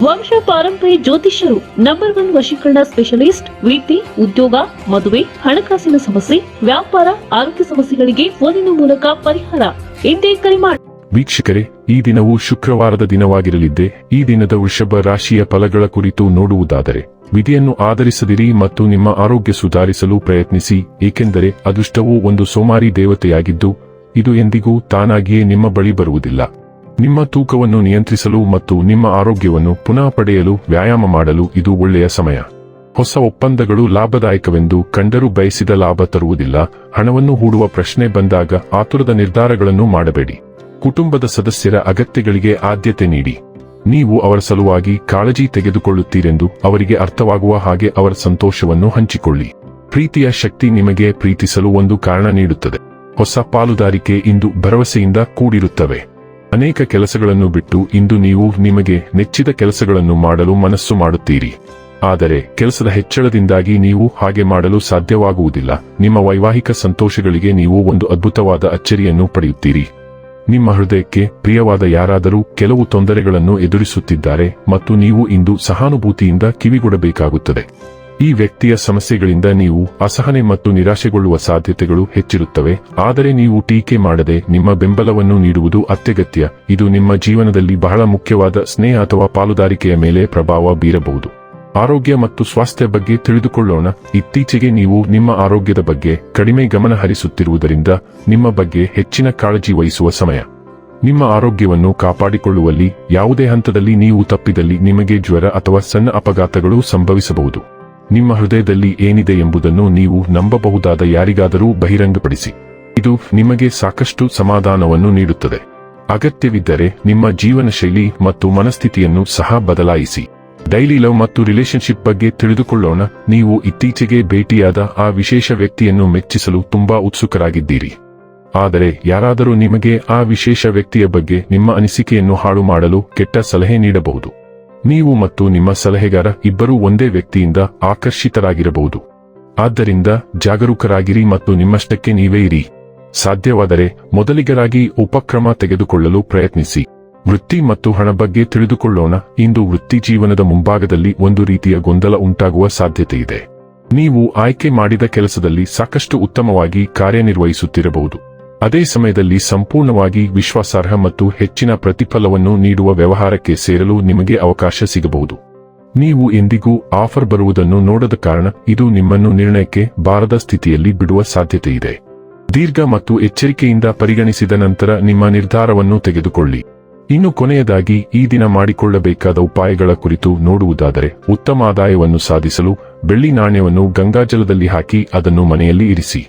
ವಂಶ ಪಾರಂಪರ್ಯ ಜ್ಯೋತಿಷ್ಯರು ನಂಬರ್ ಒನ್ ವಶೀಕರಣ ಸ್ಪೆಷಲಿಸ್ಟ್ ವೃತ್ತಿ ಉದ್ಯೋಗ, ಮದುವೆ, ಹಣಕಾಸಿನ ಸಮಸ್ಯೆ, ವ್ಯಾಪಾರ, ಆರೋಗ್ಯ ಸಮಸ್ಯೆಗಳಿಗೆ ಫೋನಿನ ಮೂಲಕ ಪರಿಹಾರ. ಎಂದೇ ಕರೆ ಮಾಡಿ ವೀಕ್ಷಕರೇ, ಈ ದಿನವು ಶುಕ್ರವಾರದ ದಿನವಾಗಿರಲಿದ್ದೆ, ಈ ದಿನದ ವೃಷಭ ರಾಶಿಯ ಫಲಗಳ ಕುರಿತು ನೋಡುವುದಾದರೆ, ವಿಧಿಯನ್ನು ಆಧರಿಸದಿರಿ ಮತ್ತು ನಿಮ್ಮ ಆರೋಗ್ಯ ಸುಧಾರಿಸಲು ಪ್ರಯತ್ನಿಸಿ, ಏಕೆಂದರೆ ಅದೃಷ್ಟವು ಒಂದು ಸೋಮಾರಿ ದೇವತೆಯಾಗಿದ್ದು, ಇದು ಎಂದಿಗೂ ತಾನಾಗಿಯೇ ನಿಮ್ಮ ಬಳಿ ಬರುವುದಿಲ್ಲ. ನಿಮ್ಮ ತೂಕವನ್ನು ನಿಯಂತ್ರಿಸಲು ಮತ್ತು ನಿಮ್ಮ ಆರೋಗ್ಯವನ್ನು ಪುನಃ ಪಡೆಯಲು ವ್ಯಾಯಾಮ ಮಾಡಲು ಇದು ಒಳ್ಳೆಯ ಸಮಯ. ಹೊಸ ಒಪ್ಪಂದಗಳು ಲಾಭದಾಯಕವೆಂದು ಕಂಡರೂ ಬಯಸಿದ ಲಾಭ ತರುವುದಿಲ್ಲ. ಹಣವನ್ನು ಹೂಡುವ ಪ್ರಶ್ನೆ ಬಂದಾಗ ಆತುರದ ನಿರ್ಧಾರಗಳನ್ನು ಮಾಡಬೇಡಿ. ಕುಟುಂಬದ ಸದಸ್ಯರ ಅಗತ್ಯಗಳಿಗೆ ಆದ್ಯತೆ ನೀಡಿ. ನೀವು ಅವರ ಸಲುವಾಗಿ ಕಾಳಜಿ ತೆಗೆದುಕೊಳ್ಳುತ್ತೀರೆಂದು ಅವರಿಗೆ ಅರ್ಥವಾಗುವ ಹಾಗೆ ಅವರ ಸಂತೋಷವನ್ನು ಹಂಚಿಕೊಳ್ಳಿ. ಪ್ರೀತಿಯ ಶಕ್ತಿ ನಿಮಗೆ ಪ್ರೀತಿಸಲು ಒಂದು ಕಾರಣ ನೀಡುತ್ತದೆ. ಹೊಸ ಪಾಲುದಾರಿಕೆ ಇಂದು ಭರವಸೆಯಿಂದ ಕೂಡಿರುತ್ತವೆ. ಅನೇಕ ಕೆಲಸಗಳನ್ನು ಬಿಟ್ಟು ಇಂದು ನೀವು ನಿಮಗೆ ನೆಚ್ಚಿದ ಕೆಲಸಗಳನ್ನು ಮಾಡಲು ಮನಸ್ಸು ಮಾಡುತ್ತೀರಿ. ಆದರೆ ಕೆಲಸದ ಹೆಚ್ಚಳದಿಂದಾಗಿ ನೀವು ಹಾಗೆ ಮಾಡಲು ಸಾಧ್ಯವಾಗುವುದಿಲ್ಲ. ನಿಮ್ಮ ವೈವಾಹಿಕ ಸಂತೋಷಗಳಿಗೆ ನೀವು ಒಂದು ಅದ್ಭುತವಾದ ಅಚ್ಚರಿಯನ್ನು ಪಡೆಯುತ್ತೀರಿ. ನಿಮ್ಮ ಹೃದಯಕ್ಕೆ ಪ್ರಿಯವಾದ ಯಾರಾದರೂ ಕೆಲವು ತೊಂದರೆಗಳನ್ನು ಎದುರಿಸುತ್ತಿದ್ದಾರೆ ಮತ್ತು ನೀವು ಇಂದು ಸಹಾನುಭೂತಿಯಿಂದ ಕಿವಿಗೊಡಬೇಕಾಗುತ್ತದೆ. ಈ ವ್ಯಕ್ತಿಯ ಸಮಸ್ಯೆಗಳಿಂದ ನೀವು ಅಸಹನೆ ಮತ್ತು ನಿರಾಶೆಗೊಳ್ಳುವ ಸಾಧ್ಯತೆಗಳು ಹೆಚ್ಚಿರುತ್ತವೆ, ಆದರೆ ನೀವು ಟೀಕೆ ಮಾಡದೆ ನಿಮ್ಮ ಬೆಂಬಲವನ್ನು ನೀಡುವುದು ಅತ್ಯಗತ್ಯ. ಇದು ನಿಮ್ಮ ಜೀವನದಲ್ಲಿ ಬಹಳ ಮುಖ್ಯವಾದ ಸ್ನೇಹ ಅಥವಾ ಪಾಲುದಾರಿಕೆಯ ಮೇಲೆ ಪ್ರಭಾವ ಬೀರಬಹುದು. ಆರೋಗ್ಯ ಮತ್ತು ಸ್ವಾಸ್ಥ್ಯ ಬಗ್ಗೆ ತಿಳಿದುಕೊಳ್ಳೋಣ. ಇತ್ತೀಚೆಗೆ ನೀವು ನಿಮ್ಮ ಆರೋಗ್ಯದ ಬಗ್ಗೆ ಕಡಿಮೆ ಗಮನ ಹರಿಸುತ್ತಿರುವುದರಿಂದ ನಿಮ್ಮ ಬಗ್ಗೆ ಹೆಚ್ಚಿನ ಕಾಳಜಿ ವಹಿಸುವ ಸಮಯ. ನಿಮ್ಮ ಆರೋಗ್ಯವನ್ನು ಕಾಪಾಡಿಕೊಳ್ಳುವಲ್ಲಿ ಯಾವುದೇ ಹಂತದಲ್ಲಿ ನೀವು ತಪ್ಪಿದಲ್ಲಿ ನಿಮಗೆ ಜ್ವರ ಅಥವಾ ಸಣ್ಣ ಅಪಘಾತಗಳು ಸಂಭವಿಸಬಹುದು. ನಿಮ್ಮ ಹೃದಯದಲ್ಲಿ ಏನಿದೆ ಎಂಬುದನ್ನು ನೀವು ನಂಬಬಹುದಾದ ಯಾರಿಗಾದರೂ ಬಹಿರಂಗಪಡಿಸಿ. ಇದು ನಿಮಗೆ ಸಾಕಷ್ಟು ಸಮಾಧಾನವನ್ನು ನೀಡುತ್ತದೆ. ಅಗತ್ಯವಿದ್ದರೆ ನಿಮ್ಮ ಜೀವನ ಶೈಲಿ ಮತ್ತು ಮನಸ್ಥಿತಿಯನ್ನು ಸಹ ಬದಲಾಯಿಸಿ. ಡೈಲಿ ಲವ್ ಮತ್ತು ರಿಲೇಶನ್ಶಿಪ್ ಬಗ್ಗೆ ತಿಳಿದುಕೊಳ್ಳೋಣ. ನೀವು ಇತ್ತೀಚೆಗೆ ಭೇಟಿಯಾದ ಆ ವಿಶೇಷ ವ್ಯಕ್ತಿಯನ್ನು ಮೆಚ್ಚಿಸಲು ತುಂಬಾ ಉತ್ಸುಕರಾಗಿದ್ದೀರಿ. ಆದರೆ ಯಾರಾದರೂ ನಿಮಗೆ ಆ ವಿಶೇಷ ವ್ಯಕ್ತಿಯ ಬಗ್ಗೆ ನಿಮ್ಮ ಅನಿಸಿಕೆಯನ್ನು ಹಾಳು ಮಾಡಲು ಕೆಟ್ಟ ಸಲಹೆ ನೀಡಬಹುದು. ನೀವು ಮತ್ತು ನಿಮ್ಮ ಸಲಹೆಗಾರ ಇಬ್ಬರೂ ಒಂದೇ ವ್ಯಕ್ತಿಯಿಂದ ಆಕರ್ಷಿತರಾಗಿರಬಹುದು. ಆದ್ದರಿಂದ ಜಾಗರೂಕರಾಗಿರಿ ಮತ್ತು ನಿಮ್ಮಷ್ಟಕ್ಕೆ ನೀವೇ ಇರಿ. ಸಾಧ್ಯವಾದರೆ ಮೊದಲಿಗರಾಗಿ ಉಪಕ್ರಮ ತೆಗೆದುಕೊಳ್ಳಲು ಪ್ರಯತ್ನಿಸಿ. ವೃತ್ತಿ ಮತ್ತು ಹಣ ಬಗ್ಗೆ ತಿಳಿದುಕೊಳ್ಳೋಣ. ಇಂದು ವೃತ್ತಿ ಜೀವನದ ಮುಂಭಾಗದಲ್ಲಿ ಒಂದು ರೀತಿಯ ಗೊಂದಲ ಉಂಟಾಗುವ ಸಾಧ್ಯತೆಯಿದೆ. ನೀವು ಆಯ್ಕೆ ಮಾಡಿದ ಕೆಲಸದಲ್ಲಿ ಸಾಕಷ್ಟು ಉತ್ತಮವಾಗಿ ಕಾರ್ಯನಿರ್ವಹಿಸುತ್ತಿರಬಹುದು. ಅದೇ ಸಮಯದಲ್ಲಿ ಸಂಪೂರ್ಣವಾಗಿ ವಿಶ್ವಾಸಾರ್ಹ ಮತ್ತು ಹೆಚ್ಚಿನ ಪ್ರತಿಫಲವನ್ನು ನೀಡುವ ವ್ಯವಹಾರಕ್ಕೆ ಸೇರಲು ನಿಮಗೆ ಅವಕಾಶ ಸಿಗಬಹುದು. ನೀವು ಎಂದಿಗೂ ಆಫರ್ ಬರುವುದನ್ನು ನೋಡದ ಕಾರಣ ಇದು ನಿಮ್ಮನ್ನು ನಿರ್ಣಯಕ್ಕೆ ಬಾರದ ಸ್ಥಿತಿಯಲ್ಲಿ ಬಿಡುವ ಸಾಧ್ಯತೆಯಿದೆ. ದೀರ್ಘ ಮತ್ತು ಎಚ್ಚರಿಕೆಯಿಂದ ಪರಿಗಣಿಸಿದ ನಂತರ ನಿಮ್ಮ ನಿರ್ಧಾರವನ್ನು ತೆಗೆದುಕೊಳ್ಳಿ. ಇನ್ನು ಕೊನೆಯದಾಗಿ, ಈ ದಿನ ಮಾಡಿಕೊಳ್ಳಬೇಕಾದ ಉಪಾಯಗಳ ಕುರಿತು ನೋಡುವುದಾದರೆ, ಉತ್ತಮ ಆದಾಯವನ್ನು ಸಾಧಿಸಲು ಬೆಳ್ಳಿ ನಾಣ್ಯವನ್ನು ಗಂಗಾಜಲದಲ್ಲಿ ಹಾಕಿ ಅದನ್ನು ಮನೆಯಲ್ಲಿ ಇರಿಸಿ.